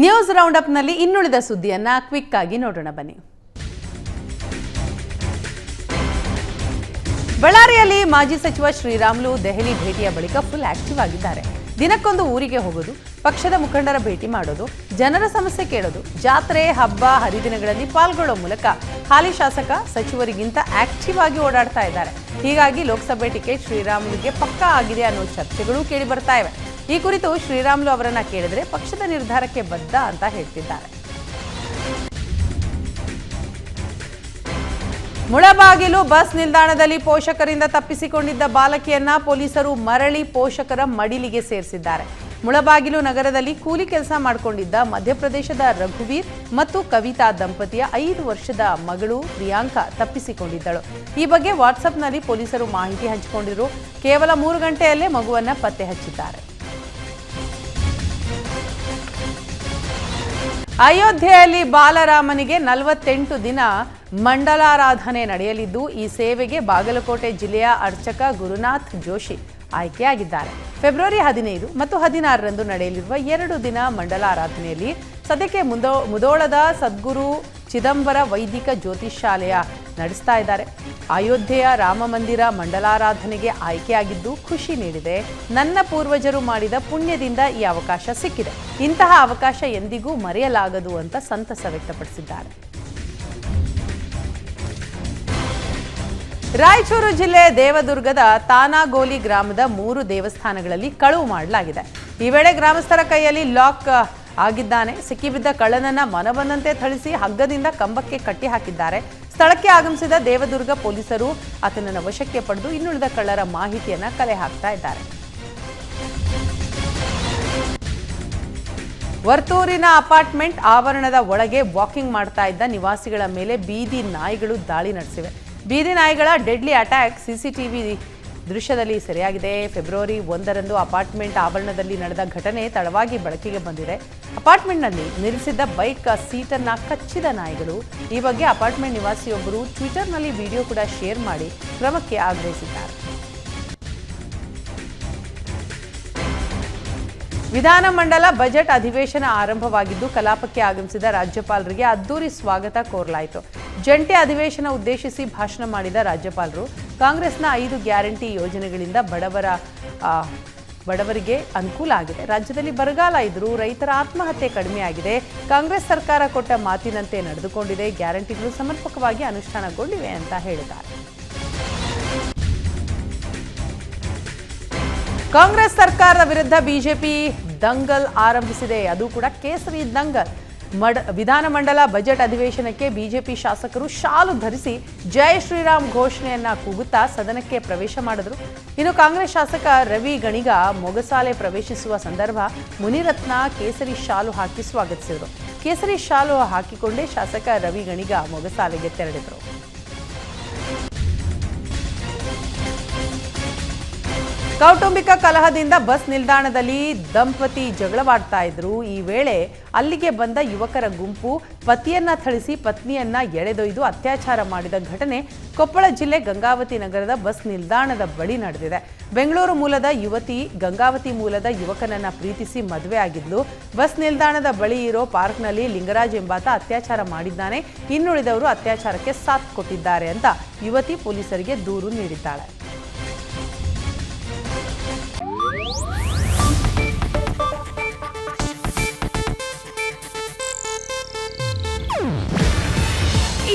News round ಅಪ್ನಲ್ಲಿ ಇನ್ನುಳಿದ ಸುದ್ದಿಯನ್ನ quick ಆಗಿ ನೋಡೋಣ ಬನ್ನಿ. ಬಳ್ಳಾರಿಯಲ್ಲಿ ಮಾಜಿ ಸಚಿವ ಶ್ರೀರಾಮುಲು ದೆಹಲಿ ಭೇಟಿಯ ಬಳಿಕ ಫುಲ್ ಆಕ್ಟಿವ್ ಆಗಿದ್ದಾರೆ. ದಿನಕ್ಕೊಂದು ಊರಿಗೆ ಹೋಗೋದು, ಪಕ್ಷದ ಮುಖಂಡರ ಭೇಟಿ ಮಾಡೋದು, ಜನರ ಸಮಸ್ಯೆ ಕೇಳೋದು, ಜಾತ್ರೆ, ಹಬ್ಬ, ಹರಿದಿನಗಳಲ್ಲಿ ಪಾಲ್ಗೊಳ್ಳೋ ಮೂಲಕ ಹಾಲಿ ಶಾಸಕ ಸಚಿವರಿಗಿಂತ ಆಕ್ಟಿವ್ ಆಗಿ ಓಡಾಡ್ತಾ ಇದ್ದಾರೆ. ಹೀಗಾಗಿ ಲೋಕಸಭೆ ಟಿಕೆಟ್ ಶ್ರೀರಾಮುಲುಗೆ ಪಕ್ಕಾ ಆಗಿದೆ ಅನ್ನೋ ಚರ್ಚೆಗಳು ಕೇಳಿ ಬರ್ತಾ ಇವೆ. ಈ ಕುರಿತು ಶ್ರೀರಾಮುಲು ಅವರನ್ನ ಕೇಳಿದರೆ ಪಕ್ಷದ ನಿರ್ಧಾರಕ್ಕೆ ಬದ್ಧ ಅಂತ ಹೇಳ್ತಿದ್ದಾರೆ. ಮುಳಬಾಗಿಲು ಬಸ್ ನಿಲ್ದಾಣದಲ್ಲಿ ಪೋಷಕರಿಂದ ತಪ್ಪಿಸಿಕೊಂಡಿದ್ದ ಬಾಲಕಿಯನ್ನ ಪೊಲೀಸರು ಮರಳಿ ಪೋಷಕರ ಮಡಿಲಿಗೆ ಸೇರಿಸಿದ್ದಾರೆ. ಮುಳಬಾಗಿಲು ನಗರದಲ್ಲಿ ಕೂಲಿ ಕೆಲಸ ಮಾಡಿಕೊಂಡಿದ್ದ ಮಧ್ಯಪ್ರದೇಶದ ರಘುವೀರ್ ಮತ್ತು ಕವಿತಾ ದಂಪತಿಯ ಐದು ವರ್ಷದ ಮಗಳು ಪ್ರಿಯಾಂಕಾ ತಪ್ಪಿಸಿಕೊಂಡಿದ್ದಳು. ಈ ಬಗ್ಗೆ ವಾಟ್ಸಪ್ನಲ್ಲಿ ಪೊಲೀಸರು ಮಾಹಿತಿ ಹಂಚಿಕೊಂಡಿದ್ರು. ಕೇವಲ ಮೂರು ಗಂಟೆಯಲ್ಲೇ ಮಗುವನ್ನ ಪತ್ತೆ ಹಚ್ಚಿದ್ದಾರೆ. ಅಯೋಧ್ಯೆಯಲ್ಲಿ ಬಾಲರಾಮನಿಗೆ ನಲವತ್ತೆಂಟು ದಿನ ಮಂಡಲಾರಾಧನೆ ನಡೆಯಲಿದ್ದು, ಈ ಸೇವೆಗೆ ಬಾಗಲಕೋಟೆ ಜಿಲ್ಲೆಯ ಅರ್ಚಕ ಗುರುನಾಥ್ ಜೋಶಿ ಆಯ್ಕೆಯಾಗಿದ್ದಾರೆ. ಫೆಬ್ರವರಿ ಹದಿನೈದು ಮತ್ತು ಹದಿನಾರರಂದು ನಡೆಯಲಿರುವ ಎರಡು ದಿನ ಮಂಡಲಾರಾಧನೆಯಲ್ಲಿ ಸದ್ಯಕ್ಕೆ ಮುದೋ, ಮುದೋಳದ ಸದ್ಗುರು ಚಿದಂಬರ ವೈದಿಕ ಜ್ಯೋತಿಷಾಲಯ ನಡೆಸ್ತಾ ಇದ್ದಾರೆ. ಅಯೋಧ್ಯೆಯ ರಾಮ ಮಂದಿರ ಮಂಡಲಾರಾಧನೆಗೆ ಆಯ್ಕೆಯಾಗಿದ್ದು ಖುಷಿ ನೀಡಿದೆ. ನನ್ನ ಪೂರ್ವಜರು ಮಾಡಿದ ಪುಣ್ಯದಿಂದ ಈ ಅವಕಾಶ ಸಿಕ್ಕಿದೆ. ಇಂತಹ ಅವಕಾಶ ಎಂದಿಗೂ ಮರೆಯಲಾಗದು ಅಂತ ಸಂತಸ ವ್ಯಕ್ತಪಡಿಸಿದ್ದಾರೆ. ರಾಯಚೂರು ಜಿಲ್ಲೆ ದೇವದುರ್ಗದ ತಾನಾಗೋಲಿ ಗ್ರಾಮದ ಮೂರು ದೇವಸ್ಥಾನಗಳಲ್ಲಿ ಕಳುವು ಮಾಡಲಾಗಿದೆ. ಈ ವೇಳೆ ಗ್ರಾಮಸ್ಥರ ಕೈಯಲ್ಲಿ ಲಾಕ್ ಆಗಿದ್ದಾನೆ. ಸಿಕ್ಕಿಬಿದ್ದ ಕಳ್ಳನನ್ನ ಮನಬಂದಂತೆ ಥಳಿಸಿ ಹಗ್ಗದಿಂದ ಕಂಬಕ್ಕೆ ಕಟ್ಟಿ ಹಾಕಿದ್ದಾರೆ ಸ್ಥಳಕ್ಕೆ ಆಗಮಿಸಿದ ದೇವದುರ್ಗ ಪೊಲೀಸರು ಆತನನ್ನು ವಶಕ್ಕೆ ಪಡೆದು ಇನ್ನುಳಿದ ಕಳ್ಳರ ಮಾಹಿತಿಯನ್ನು ಕಲೆ ಹಾಕ್ತಾ ಇದ್ದಾರೆ. ವರ್ತೂರಿನ ಅಪಾರ್ಟ್ಮೆಂಟ್ ಆವರಣದ ಒಳಗೆ ವಾಕಿಂಗ್ ಮಾಡ್ತಾ ಇದ್ದ ನಿವಾಸಿಗಳ ಮೇಲೆ ಬೀದಿ ನಾಯಿಗಳು ದಾಳಿ ನಡೆಸಿವೆ. ಬೀದಿ ನಾಯಿಗಳ ಡೆಡ್ಲಿ ಅಟ್ಯಾಕ್, ಸಿಸಿಟಿವಿ ದೃಶ್ಯದಲ್ಲಿ ಸೆರೆಯಾಗಿದೆ. ಫೆಬ್ರವರಿ ಒಂದರಂದು ಅಪಾರ್ಟ್ಮೆಂಟ್ ಆವರಣದಲ್ಲಿ ನಡೆದ ಘಟನೆ ತಡವಾಗಿ ಬೆಳಕಿಗೆ ಬಂದಿದೆ. ಅಪಾರ್ಟ್ಮೆಂಟ್ನಲ್ಲಿ ನಿಲ್ಲಿಸಿದ್ದ ಬೈಕ್, ಸೀಟನ್ನ ಕಚ್ಚಿದ ನಾಯಿಗಳು. ಈ ಬಗ್ಗೆ ಅಪಾರ್ಟ್ಮೆಂಟ್ ನಿವಾಸಿಯೊಬ್ಬರು ಟ್ವಿಟರ್ನಲ್ಲಿ ವಿಡಿಯೋ ಕೂಡ ಶೇರ್ ಮಾಡಿ ಕ್ರಮಕ್ಕೆ ಆಗ್ರಹಿಸಿದ್ದಾರೆ. ವಿಧಾನಮಂಡಲ ಬಜೆಟ್ ಅಧಿವೇಶನ ಆರಂಭವಾಗಿದ್ದು ಕಲಾಪಕ್ಕೆ ಆಗಮಿಸಿದ ರಾಜ್ಯಪಾಲರಿಗೆ ಅದ್ದೂರಿ ಸ್ವಾಗತ ಕೋರಲಾಯಿತು. ಜಂಟಿ ಅಧಿವೇಶನ ಉದ್ದೇಶಿಸಿ ಭಾಷಣ ಮಾಡಿದ ರಾಜ್ಯಪಾಲರು, ಕಾಂಗ್ರೆಸ್ನ ಐದು ಗ್ಯಾರಂಟಿ ಯೋಜನೆಗಳಿಂದ ಬಡವರ ಬಡವರಿಗೆ ಅನುಕೂಲ ಆಗಿದೆ. ರಾಜ್ಯದಲ್ಲಿ ಬರಗಾಲ ಇದ್ದರೂ ರೈತರ ಆತ್ಮಹತ್ಯೆ ಕಡಿಮೆಯಾಗಿದೆ. ಕಾಂಗ್ರೆಸ್ ಸರ್ಕಾರ ಕೊಟ್ಟ ಮಾತಿನಂತೆ ನಡೆದುಕೊಂಡಿದೆ. ಗ್ಯಾರಂಟಿಗಳು ಸಮರ್ಪಕವಾಗಿ ಅನುಷ್ಠಾನಗೊಂಡಿವೆ ಅಂತ ಹೇಳಿದ್ದಾರೆ. ಕಾಂಗ್ರೆಸ್ ಸರ್ಕಾರದ ವಿರುದ್ಧ ಬಿಜೆಪಿ ದಂಗಲ್ ಆರಂಭಿಸಿದೆ. ಅದು ಕೂಡ ಕೇಸರಿ ದಂಗಲ್. ಮಡ ವಿಧಾನಮಂಡಲ ಬಜೆಟ್ ಅಧಿವೇಶನಕ್ಕೆ ಬಿಜೆಪಿ ಶಾಸಕರು ಶಾಲು ಧರಿಸಿ ಜಯ ಶ್ರೀರಾಮ್ ಘೋಷಣೆಯನ್ನ ಕೂಗುತ್ತಾ ಸದನಕ್ಕೆ ಪ್ರವೇಶ ಮಾಡಿದರು. ಇನ್ನು ಕಾಂಗ್ರೆಸ್ ಶಾಸಕ ರವಿ ಗಣಿಗ ಮೊಗಸಾಲೆ ಪ್ರವೇಶಿಸುವ ಸಂದರ್ಭ ಮುನಿರತ್ನ ಕೇಸರಿ ಶಾಲು ಹಾಕಿ ಸ್ವಾಗತಿಸಿದರು. ಕೇಸರಿ ಶಾಲು ಹಾಕಿಕೊಂಡೇ ಶಾಸಕ ರವಿ ಗಣಿಗ ಮೊಗಸಾಲೆಗೆ ತೆರಳಿದರು. ಕೌಟುಂಬಿಕ ಕಲಹದಿಂದ ಬಸ್ ನಿಲ್ದಾಣದಲ್ಲಿ ದಂಪತಿ ಜಗಳವಾಡ್ತಾ ಇದ್ರು. ಈ ವೇಳೆ ಅಲ್ಲಿಗೆ ಬಂದ ಯುವಕರ ಗುಂಪು ಪತಿಯನ್ನ ಥಳಿಸಿ ಪತ್ನಿಯನ್ನ ಎಳೆದೊಯ್ದು ಅತ್ಯಾಚಾರ ಮಾಡಿದ ಘಟನೆ ಕೊಪ್ಪಳ ಜಿಲ್ಲೆ ಗಂಗಾವತಿ ನಗರದ ಬಸ್ ನಿಲ್ದಾಣದ ಬಳಿ ನಡೆದಿದೆ. ಬೆಂಗಳೂರು ಮೂಲದ ಯುವತಿ ಗಂಗಾವತಿ ಮೂಲದ ಯುವಕನನ್ನ ಪ್ರೀತಿಸಿ ಮದುವೆ ಆಗಿದ್ಲು. ಬಸ್ ನಿಲ್ದಾಣದ ಬಳಿ ಇರೋ ಪಾರ್ಕ್ನಲ್ಲಿ ಲಿಂಗರಾಜ್ ಎಂಬಾತ ಅತ್ಯಾಚಾರ ಮಾಡಿದ್ದಾನೆ. ಇನ್ನುಳಿದವರು ಅತ್ಯಾಚಾರಕ್ಕೆ ಸಾಥ್ ಕೊಟ್ಟಿದ್ದಾರೆ ಅಂತ ಯುವತಿ ಪೊಲೀಸರಿಗೆ ದೂರು ನೀಡಿದ್ದಾಳೆ.